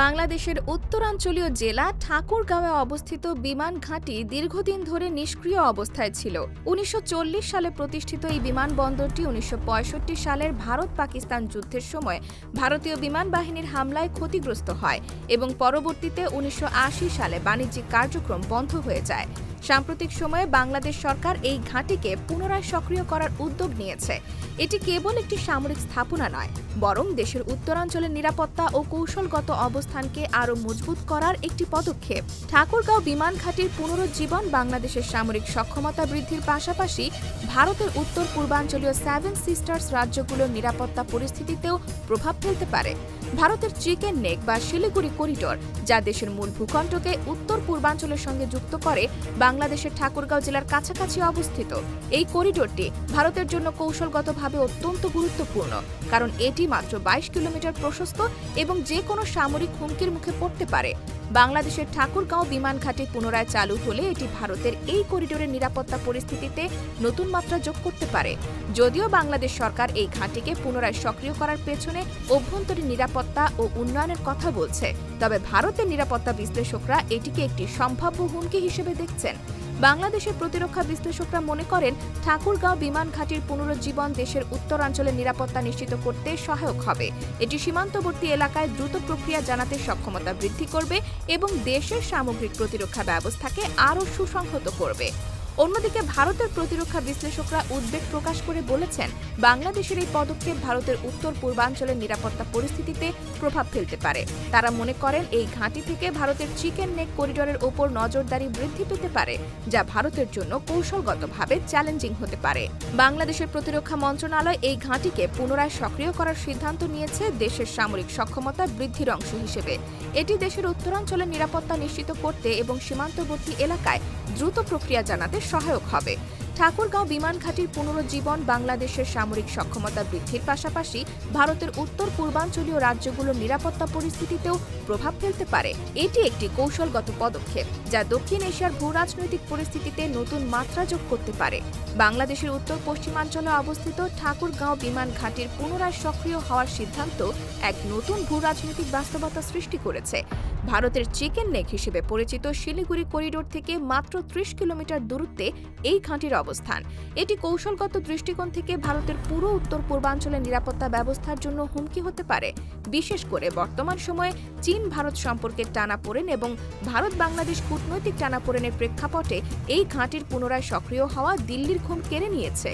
বাংলাদেশের উত্তরাঞ্চলীয় জেলা ঠাকুরগাঁওয়ে অবস্থিত বিমান ঘাঁটি দীর্ঘদিন ধরে নিষ্ক্রিয় অবস্থায় ছিল। উনিশশো চল্লিশ সালে প্রতিষ্ঠিত এই বিমানবন্দরটি উনিশশো পঁয়ষট্টি সালের ভারত পাকিস্তান যুদ্ধের সময় ভারতীয় বিমান বাহিনীর হামলায় ক্ষতিগ্রস্ত হয় এবং পরবর্তীতে উনিশশো আশি সালে বাণিজ্যিক কার্যক্রম বন্ধ হয়ে যায়। সাম্প্রতিক সময়ে বাংলাদেশ সরকার এই ঘাঁটিকে পুনরায় সক্রিয় করার উদ্যোগ নিয়েছে। এটি কেবল একটি সামরিক স্থাপনা নয়, বরং দেশের উত্তরাঞ্চলের নিরাপত্তা ও কৌশলগত অবস্থানকে আরও মজবুত করার একটি পদক্ষেপ। ঠাকুরগাঁও বিমান ঘাঁটির পুনরুজ্জীবন বাংলাদেশের সামরিক সক্ষমতা বৃদ্ধির পাশাপাশি ভারতের উত্তর পূর্বাঞ্চলীয় সেভেন সিস্টার্স রাজ্যগুলোর নিরাপত্তা পরিস্থিতিতেও প্রভাব ফেলতে পারে। ভারতের চিকেন নেক বা শিলিগুড়ি করিডোর, যা দেশের মূল ভূখণ্ডকে উত্তর পূর্বাঞ্চলের সঙ্গে যুক্ত করে বাংলাদেশের ঠাকুরগাঁও জেলার কাছাকাছি অবস্থিত। এই করিডোরটি ভারতের জন্য কৌশলগতভাবে অত্যন্ত গুরুত্বপূর্ণ, কারণ এটি মাত্র বাইশ কিলোমিটার প্রশস্ত এবং যে কোনো সামরিক হুমকির মুখে পড়তে পারে। বাংলাদেশের ঠাকুরগাঁও বিমান ঘাঁটি পুনরায় চালু হলে এটি ভারতের এই করিডোরের নিরাপত্তা পরিস্থিতিতে নতুন মাত্রা যোগ করতে পারে। যদিও বাংলাদেশ সরকার এই ঘাঁটিকে পুনরায় সক্রিয় করার পেছনে অভ্যন্তরীণ নিরাপত্তা ও উন্নয়নের কথা বলছে, তবে ভারতের নিরাপত্তা বিশ্লেষকরা এটিকে একটি সম্ভাব্য হুমকি হিসেবে দেখছেন। বাংলাদেশের প্রতিরক্ষা বিশ্লেষকরা মনে করেন, ঠাকুরগাঁও বিমান ঘাটির পুনরুজ্জীবন দেশের উত্তরাঞ্চলের নিরাপত্তা নিশ্চিত করতে সহায়ক হবে। এটি সীমান্তবর্তী এলাকায় দ্রুত প্রক্রিয়া জানাতে সক্ষমতা বৃদ্ধি করবে এবং দেশের সামগ্রিক প্রতিরক্ষা ব্যবস্থাকে আরও সুসংহত করবে। অন্যদিকে ভারতের প্রতিরক্ষা বিশ্লেষকরা উদ্বেগ প্রকাশ করে বলেছেন, বাংলাদেশের এই পদক্ষেপ ভারতের উত্তর পূর্বাঞ্চলের নিরাপত্তা পরিস্থিতিতে প্রভাব ফেলতে পারে। তারা মনে করেন, এই ঘাঁটি থেকে ভারতের চিকেন নেক করিডরের ওপর নজরদারি বৃদ্ধি পেতে পারে, যা ভারতের জন্য কৌশলগতভাবে চ্যালেঞ্জিং হতে পারে। বাংলাদেশের প্রতিরক্ষা মন্ত্রণালয় এই ঘাঁটিকে পুনরায় সক্রিয় করার সিদ্ধান্ত নিয়েছে দেশের সামরিক সক্ষমতা বৃদ্ধির অংশ হিসেবে। এটি দেশের উত্তরাঞ্চলের নিরাপত্তা নিশ্চিত করতে এবং সীমান্তবর্তী এলাকায় দ্রুত প্রক্রিয়া জানাতে সহায়ক হবে ঠাকুরগাঁও বিমান ঘাঁটির পুনরুজ্জীবন, বাংলাদেশের সামরিক সক্ষমতা বৃদ্ধির পাশাপাশি ভারতের উত্তর, পূর্বাঞ্চলীয় রাজ্যগুলোর নিরাপত্তা পরিস্থিতিতেও প্রভাব ফেলতে পারে। এটি একটি কৌশলগত পদক্ষেপ, যা দক্ষিণ এশিয়ার ভূ রাজনৈতিক পরিস্থিতিতে নতুন মাত্রা যোগ করতে পারে। বাংলাদেশের উত্তর, পশ্চিমাঞ্চলে অবস্থিত ঠাকুরগাঁও বিমান ঘাঁটির পুনরায় সক্রিয় হওয়ার সিদ্ধান্ত এক নতুন ভূ রাজনৈতিক বাস্তবতা সৃষ্টি করেছে। ভারতের চিকেন নেক হিসেবে পরিচিত শিলিগুড়ি করিডোর থেকে মাত্র ত্রিশ কিলোমিটার দূরত্বে এই ঘাঁটির অবস্থান। এটি কৌশলগত দৃষ্টিকোণ থেকে ভারতের পুরো উত্তর পূর্বাঞ্চলের নিরাপত্তা ব্যবস্থার জন্য হুমকি হতে পারে। বিশেষ করে বর্তমান সময়ে চীন ভারত সম্পর্কের টানাপোড়েন এবং ভারত বাংলাদেশ কূটনৈতিক টানাপোড়েনের প্রেক্ষাপটে এই ঘাঁটির পুনরায় সক্রিয় হওয়া দিল্লির ঘুম কেড়ে নিয়েছে।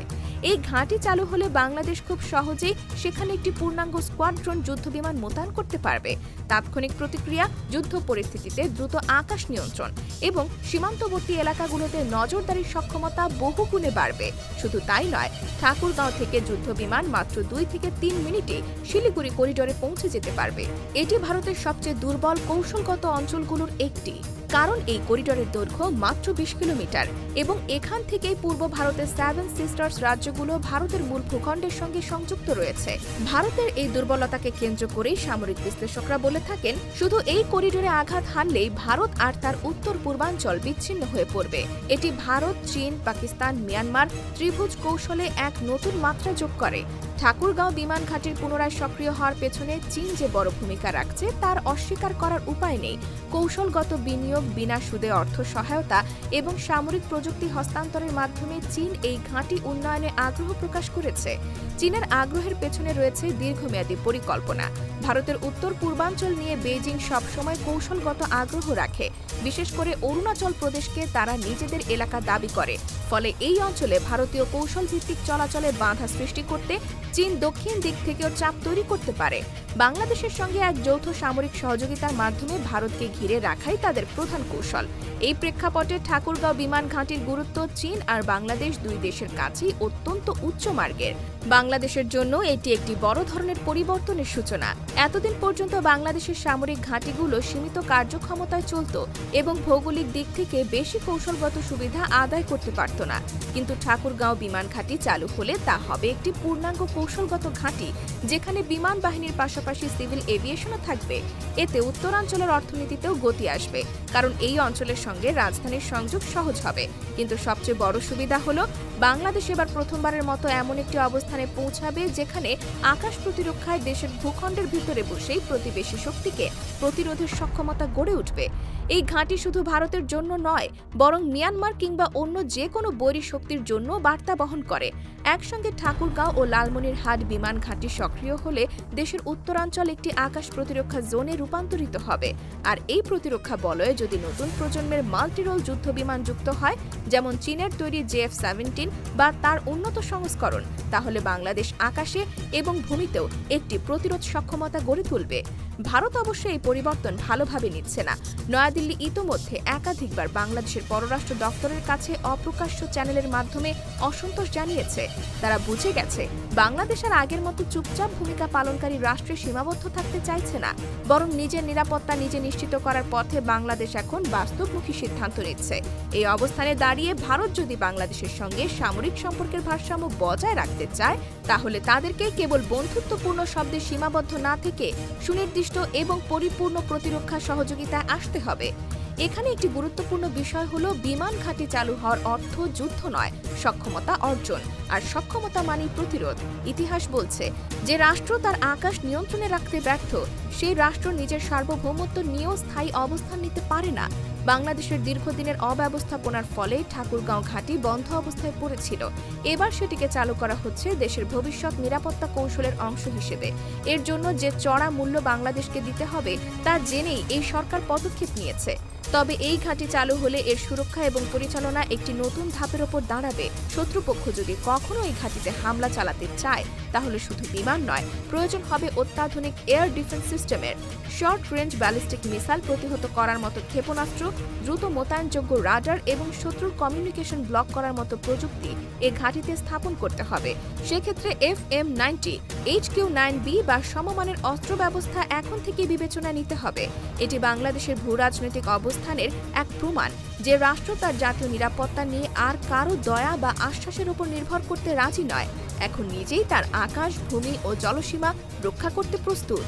এই ঘাঁটি চালু হলে বাংলাদেশ খুব সহজেই সেখানে একটি পূর্ণাঙ্গ স্কোয়াড্রন যুদ্ধবিমান মোতায়েন করতে পারবে। তাৎক্ষণিক প্রতিক্রিয়া যুদ্ধ পরিস্থিতিতে দ্রুত আকাশ নিয়ন্ত্রণ এবং সীমান্তবর্তী এলাকাগুলোতে নজরদারির সক্ষমতা বহুগুণে বাড়বে। শুধু তাই নয়, ঠাকুরগাঁও থেকে যুদ্ধ বিমান মাত্র দুই থেকে তিন মিনিটে শিলিগুড়ি করিডোরে পৌঁছে যেতে পারবে। এটি ভারতের সবচেয়ে দুর্বল কৌশলগত অঞ্চলগুলোর একটি। কারণ এই করিডোরের দৈর্ঘ্য মাত্র বিশ কিলোমিটার এবং এখান থেকেই পূর্ব ভারতের সেভেন সিস্টার্স রাজ্যগুলো ভারতের মূল ভূখণ্ডের সঙ্গে সংযুক্ত রয়েছে। ভারতের এই দুর্বলতাকে কেন্দ্র করেই সামরিক বিশ্লেষকরা বলে থাকেন, শুধু এই করিডোরে আঘাত হানলেই ভারত আর তার উত্তর পূর্বাঞ্চল বিচ্ছিন্ন হয়ে পড়বে। এটি ভারত, চীন, পাকিস্তান মিয়ানমার ত্রিভুজ কৌশলে এক নতুন মাত্রা যোগ করে। ঠাকুরগাঁও বিমান ঘাটির পুনরায় সক্রিয় হওয়ার পেছনে চীন যে বড় ভূমিকা রাখছে, তার অস্বীকার করার উপায় নেই। কৌশলগত বিনিয়োগ, বিনা সুদে অর্থ সহায়তা এবং সামরিক প্রযুক্তি হস্তান্তরের মাধ্যমে চীন এই ঘাঁটি উন্নয়নে আগ্রহ প্রকাশ করেছে। চীনের আগ্রহের পেছনে রয়েছে দীর্ঘমেয়াদী পরিকল্পনা। ভারতের উত্তর পূর্বাঞ্চল নিয়ে বেইজিং সবসময় কৌশলগত আগ্রহ রাখে। বিশেষ করে অরুণাচল প্রদেশকে তারা নিজেদের এলাকা দাবি করে। ফলে এই অঞ্চলে ভারতীয় কৌশল ভিত্তিক চলাচলে বাধা সৃষ্টি করতে চীন দক্ষিণ দিক থেকেও চাপ তৈরি করতে পারে। বাংলাদেশের সঙ্গে এক যৌথ সামরিক সহযোগিতার মাধ্যমে ভারতকে ঘিরে রাখাই তাদের প্রধান কৌশল। এই প্রেক্ষাপটে ঠাকুরগাঁও বিমান ঘাঁটির গুরুত্ব চীন আর বাংলাদেশ দুই দেশের কাছেই অত্যন্ত উচ্চ মার্গের। বাংলাদেশের জন্য এটি একটি বড় ধরনের পরিবর্তনের সূচনা। এতদিন পর্যন্ত বাংলাদেশের সামরিক ঘাঁটিগুলো সীমিত কার্যক্ষমতায় চলত এবং ভৌগোলিক দিক থেকে বেশি কৌশলগত সুবিধা আদায় করতে পারত না। কিন্তু ঠাকুরগাঁও বিমান ঘাঁটি চালু হলে তা হবে একটি পূর্ণাঙ্গ কৌশলগত ঘাঁটি, যেখানে বিমান বাহিনীর পাশাপাশি সিভিল এভিয়েশনও থাকবে। এতে উত্তরাঞ্চলের অর্থনীতিতেও গতি আসবে, কারণ এই অঞ্চলের সঙ্গে রাজধানীর সংযোগ সহজ হবে। কিন্তু সবচেয়ে বড় সুবিধা হলো বাংলাদেশ এবার প্রথমবারের মতো এমন একটি অবস্থানে পৌঁছাবে যেখানে আকাশ প্রতিরক্ষায় দেশের ভূখণ্ডের ভিতরে বসেই প্রতিবেশী শক্তিকে প্রতিরোধের সক্ষমতা গড়ে উঠবে। এই ঘাঁটি শুধু ভারতের জন্য নয়, বরং মিয়ানমার কিংবা অন্য যে কোনো বৈরী শক্তির জন্য বার্তা বহন করে। একসঙ্গে ঠাকুরগাঁও ও লালমনিরহাট বিমান ঘাঁটি সক্রিয় হলে দেশের উত্তরাঞ্চল একটি আকাশ প্রতিরক্ষা জোনে রূপান্তরিত হবে। আর এই প্রতিরক্ষা বলয়ে যদি নতুন প্রজন্মের মাল্টিরোল যুদ্ধ বিমান যুক্ত হয়, যেমন চীনের তৈরি জেএফ সেভেন্টিন বা তার উন্নত সংস্করণ, তাহলে বাংলাদেশ আকাশে এবং ভূমিতেও একটি প্রতিরোধ সক্ষমতা গড়ে তুলবে। ভারত অবশ্য এই পরিবর্তন ভালোভাবে নিচ্ছে না। নয়াদিল্লি ইতোমধ্যে একাধিকবার বাংলাদেশের পররাষ্ট্র দপ্তরের কাছে অপ্রকাশ্য চ্যানেলের মাধ্যমে অসন্তোষ জানিয়েছে। তারা বুঝে গেছে, বাংলাদেশ আর আগের মতো চুপচাপ ভূমিকা পালনকারী রাষ্ট্রে সীমাবদ্ধ থাকতে চাইছে না, বরং নিজের নিরাপত্তা নিজে নিশ্চিত করার পথে বাংলাদেশ এখন বাস্তবমুখী সিদ্ধান্ত নিচ্ছে। এই অবস্থানে দাঁড়িয়ে ভারত যদি বাংলাদেশের সঙ্গে সামরিক সম্পর্কের ভারসাম্য বজায় রাখতে চায়, তাহলে তাদেরকে কেবল বন্ধুত্বপূর্ণ শব্দে সীমাবদ্ধ না থেকে সুনির্দিষ্ট এবং পরিপূর্ণ প্রতিরক্ষা সহযোগিতায় আসতে হবে। এখানে একটি গুরুত্বপূর্ণ বিষয় হলো বিমান ঘাঁটি চালু হওয়ার অর্থ যুদ্ধ নয়, সক্ষমতা অর্জন, আর সক্ষমতা মানেই প্রতিরোধ। ইতিহাস বলছে, যে রাষ্ট্র তার আকাশ নিয়ন্ত্রণে রাখতে ব্যর্থ, সেই রাষ্ট্র নিজের সার্বভৌমত্ব নিয়েও স্থায়ী অবস্থান নিতে পারে না। বাংলাদেশের দীর্ঘদিনের অব্যবস্থাপনার ফলে ঠাকুরগাঁও ঘাঁটি বন্ধ অবস্থায় পড়েছিল। এবার সেটিকে চালু করা হচ্ছে দেশের ভবিষ্যৎ নিরাপত্তা কৌশলের অংশ হিসেবে। এর জন্য যে চড়া মূল্য বাংলাদেশকে দিতে হবে তা জেনেই এই সরকার পদক্ষেপ নিয়েছে। তবে এই ঘাঁটি চালু হলে এর সুরক্ষা এবং পরিচালনা একটি নতুন ধাপের ওপর দাঁড়াবে। শত্রুপক্ষ যদি কখনো এই ঘাঁটিতে হামলা চালাতে চায়, তাহলে শুধু বিমান নয়, প্রয়োজন হবে অত্যাধুনিক এয়ার ডিফেন্স সিস্টেমের। শর্ট রেঞ্জ ব্যালিস্টিক মিসাইল প্রতিহত করার মতো ক্ষেপণাস্ত্র, দ্রুত মোতায়েনযোগ্য রাডার এবং শত্রুর কমিউনিকেশন ব্লক করার মতো প্রযুক্তি এ ঘাঁটিতে স্থাপন করতে হবে। সেক্ষেত্রে F M ninety, H Q nine B বা সমমানের অস্ত্র ব্যবস্থা এখন থেকে বিবেচনায় নিতে হবে। এটি বাংলাদেশের ভূ রাজনৈতিক অবস্থানের এক প্রমাণ যে রাষ্ট্র তার জাতীয় নিরাপত্তা নিয়ে আর কারও দয়া বা আশ্বাসের উপর নির্ভর করতে রাজি নয়। এখন নিজেই তার আকাশ, ভূমি ও জলসীমা রক্ষা করতে প্রস্তুত।